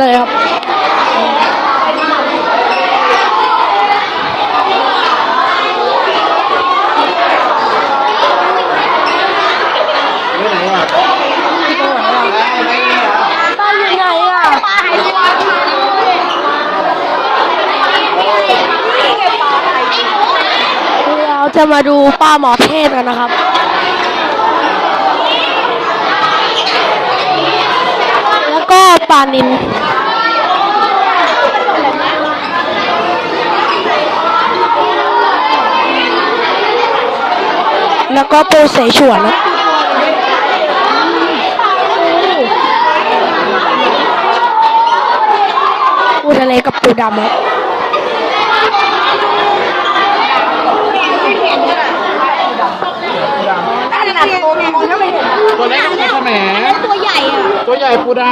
เลยครับไม่ไหนอะบ้านอยู่ไหนอะเราจะมาดูป้าหมอเทศกันนะครับ แล้วก็ปลานินแล้วก็ปูเสฉวนนะปูทะเลกับปูดำครับตัวเล็ก ปูสแหมตัวใหญ่อะตัวใหญ่ปูด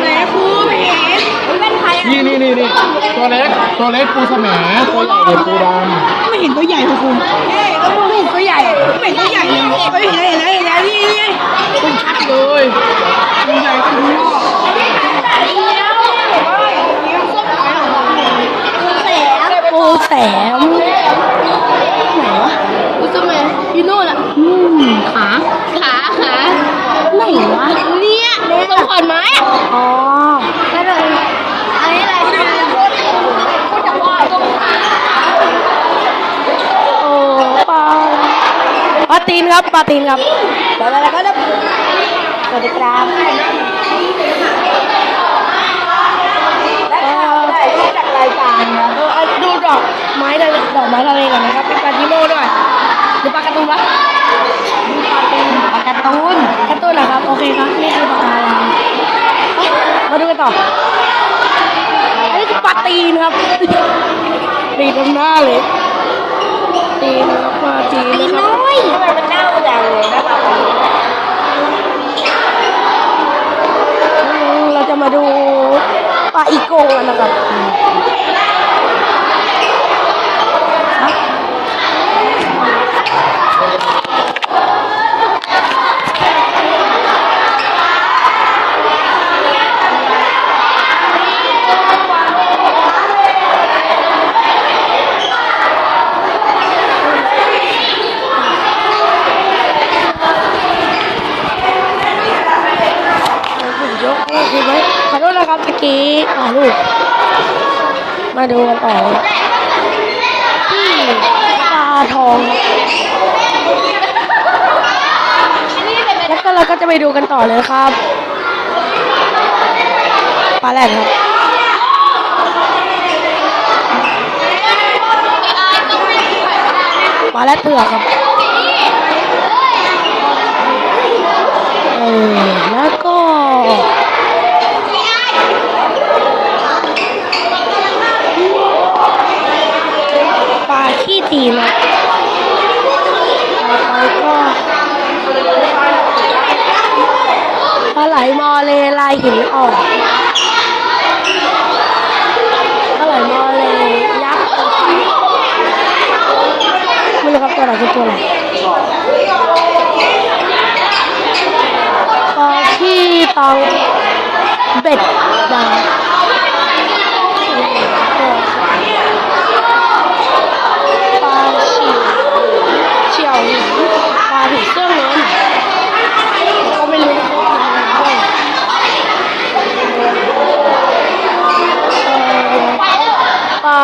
แหมครูไม่เห็นเป็นใครำนี่นี่นี่นี่ตัวเล็ก ตัวเล็กปูสแหมตัวใหญ่เด็กปูดไม่เห็นตัวใหญ่เลยคุณเฮ้ยก็ไม่เห็นตัวใหญ่ไม่เห็นตัวใหญ่เลยไม่เห็นเห็นแล้วเห็นแล้วนี่นี่ำเป็นชัดเลย ตัวใหญ่ก็ดูนอกปูแสม อุซเมย์อยู่นู่นอะขาขาขาไหนวะเนี่ยตรงขอนไม้อะ อ๋อ นั่นเลยอันนี้อะไรพูดจากว่าตรง โอ้ปลาปลา ตีนครับปลาตีนครับแล้วอะไรก็จะสวัสดีครับได้รู้จากรายการนะเออเอาดูดอกไม้ทะเลดอกไม้ทะเลก่อนนะครับเป็นปลาดิโมด้วยหรือปลาการ์ตูนวะปากการ์ตูนการ์ตูนเหรอครับโอเคครับนี่คือปลาการังมาดูกันต่ออันนี้คือปลาตีนครับตีนตรงหน้าเลยตีน ครับปลาตีนนะครับทำไมมันเน่าจังเลยนะอืมเราจะมาดูปลาอีโกงกันนะครับฮะผมยกเลิกดีไหมขอโทษนะครับเมื่อกี้ อ่าลูก มาดูกันต่อเลยที่ปลาทอง แล้วก็เราก็จะไปดูกันต่อเลยครับ ปลาแหลกครับปลาแรดเผือกครับเออแล้วก็ ปลาขี้ตีนครับต่อไปก็ปลาไหลมอเลลายหินอ่อนปลาไหลมอเลยักษ์ไม่รู้ครับตัวไหนคือตัวไหนปลาขี้ตองเบ็ดดาวปลาฉีเฉียวหนิปลาผีเสื้อเงินก็ไม่รู้นะครับว่าปลา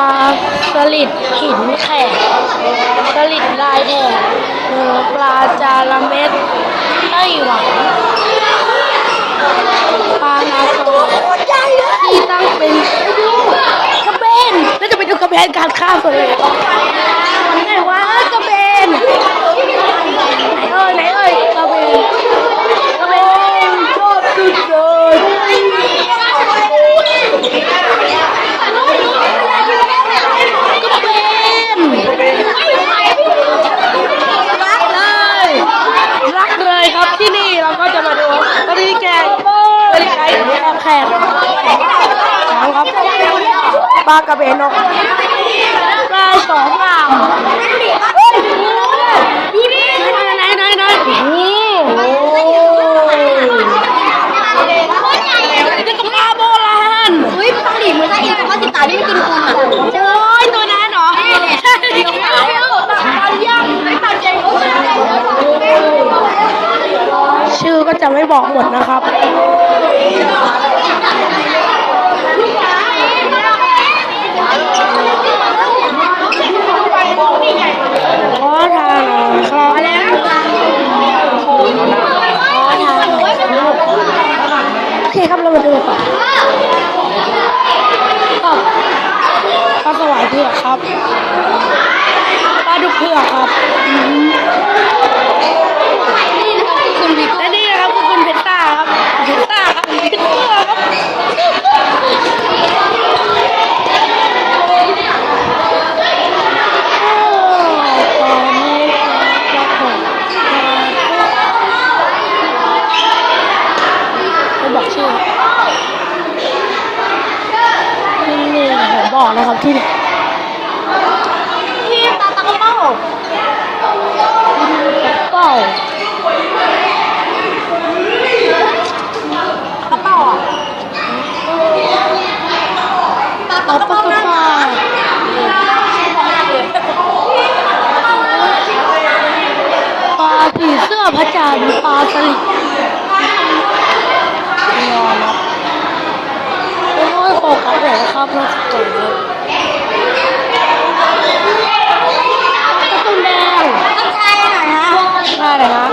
สลิดหินแขกสลิดลายแดงเนื้อปลาจาระเม็ดไต้หวันปลานาโซที่ตั้งเป็นกระเบนแล้วจะไปดู กระเบนการฆ่าคนเลยไหนวะกระเบนไหนเอ่ยไหนเอ่ยกระเบนกระเบนชอบสุดเลยกระเบนรักเลย รักเลยครับที่นี่เราก็จะมาดูตอนนี้แกงบริแอบแขกช้างครับปลากระเบนนก ได้สองเปาเฮ้ยนไหนไหนี่โอ้ยจะกบมาโบราณอุ้ยต้องดีมืต้เอวเพราะติดตาไม่ได้กินคนอะเจ้ยตันั้นเหรอชื่อก็จะไม่บอกหมดนะครับ ครับปลาดุกเผือกครับนี่นะคะคุณบิ๊กและนี่นะครับคือคุณเพชรต้าครับเพชรต้าครับเพชรต้าครับอ้าวตอนนี้ครับผมไม่บอกชื่อนี่นี่ผมบอกนะครับที่ไหน พี่ตาตากระเป๋า เป้าก ระเป๋าอะตา ปลา ตากระ ปลา เป๋า ปลาปลาผีเสื้อพระจั นปลาสลิดนอนนะไม่ค่อยโฟกัสเลยครับราสวยครับกระตุ้นแดงทักทายหน่อยฮะได้เลยนะ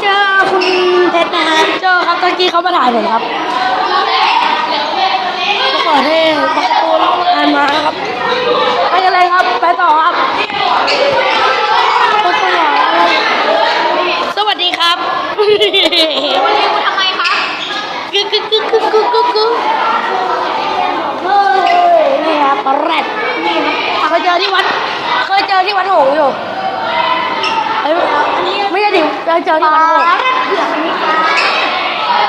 เจอคุณเพชรนะฮะเจอครับตะกี้เขามาถ่ายผมครับมะเขือเทศปลาปูนอ่านมาครับไปกันเลยครับ ไปต่อครับไปต่อสวัสดีครับ วันนี้คุณทำไมคะกึกกึกกึกกึกกึกกึกกึกเฮ้ยนี่ครับปลาแรดเคยเจอที่วัดเคยเจอที่วัดหงอยู่เอ้ยไม่ใช่ดิเคยเจอที่วัดหง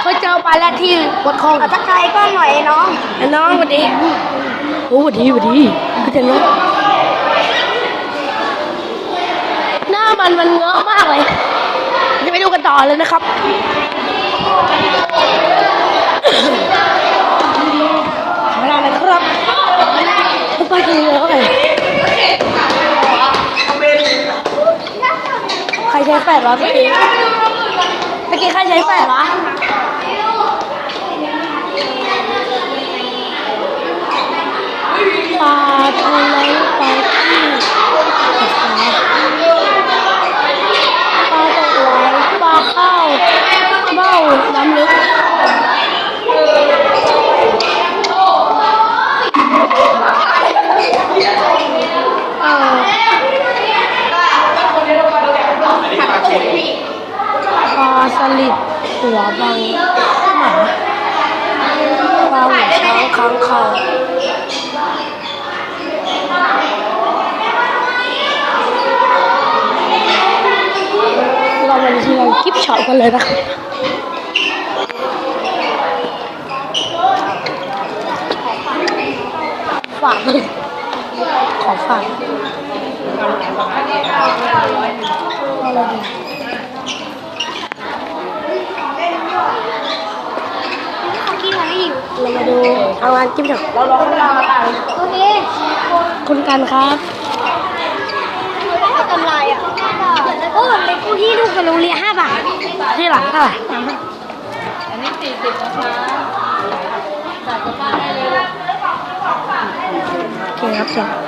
เคยเจอปลาแรดที่วัดคลองขอทักทายกล้องหน่อยน้องไอ้น้องสวัสดีโอ้สวัสดีสวัสดีพี่เจนน้องหน้ามันมันเงอะมากเลย ต่อเลยนะครับเวลาเลยครับทุกคนกินเยอะเลยใครใช้แฟดวะเมื่อกี้เมื่อกี้ใครใช้แฟดวะปลาทะเลปลาที่ปลาตกไหลปลาข้าวเบ้าน้ำลึกเออปลาสลิดหัวบาง หมาปลาหัวช้างค้างคาวเรามาที่เรากิฟช็อปกันเลยนะครับฝากเลยขอฝากเอาอะไรดี เขากินอะไรอยู่ เรามาดูทางร้านกิฟช็อปเราลองให้เรามาโอเคคุณกันครับกำไรอะโอ้เล็กกูที่ลูกกับโรงเรียนห้าบาทที่หลังเท่าไหร่อันนี้สี่สิบนะคะจัดกระเป๋าได้เลยโอเคครับจบ